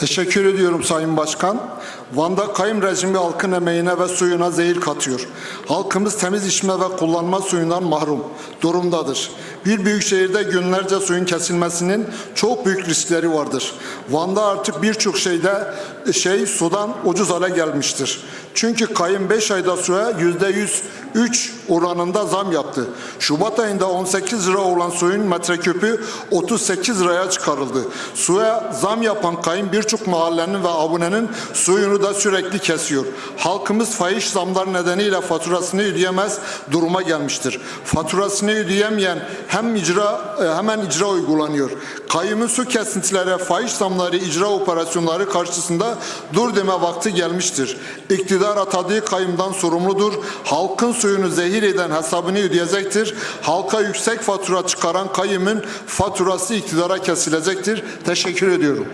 Teşekkür ediyorum Sayın Başkan. Van'da kayım rejimi halkın emeğine ve suyuna zehir katıyor. Halkımız temiz içme ve kullanma suyundan mahrum durumdadır. Bir büyük şehirde günlerce suyun kesilmesinin çok büyük riskleri vardır. Van'da artık birçok şeyde şey sudan ucuz hale gelmiştir. Çünkü kayın 5 ayda suya %103 oranında zam yaptı. Şubat ayında 18 lira olan suyun metreküpü 38 liraya çıkarıldı. Suya zam yapan kayın birçok mahallenin ve abonenin suyunu da sürekli kesiyor. Halkımız fahiş zamlar nedeniyle faturasını ödeyemez duruma gelmiştir. Faturasını ödeyemeyen hem icra e, hemen icra uygulanıyor. Kayyumun su kesintileri, fahiş zamları, icra operasyonları karşısında dur deme vakti gelmiştir. İktidar atadığı kayyumdan sorumludur. Halkın suyunu zehir eden hesabını ödeyecektir. Halka yüksek fatura çıkaran kayyumun faturası iktidara kesilecektir. Teşekkür ediyorum.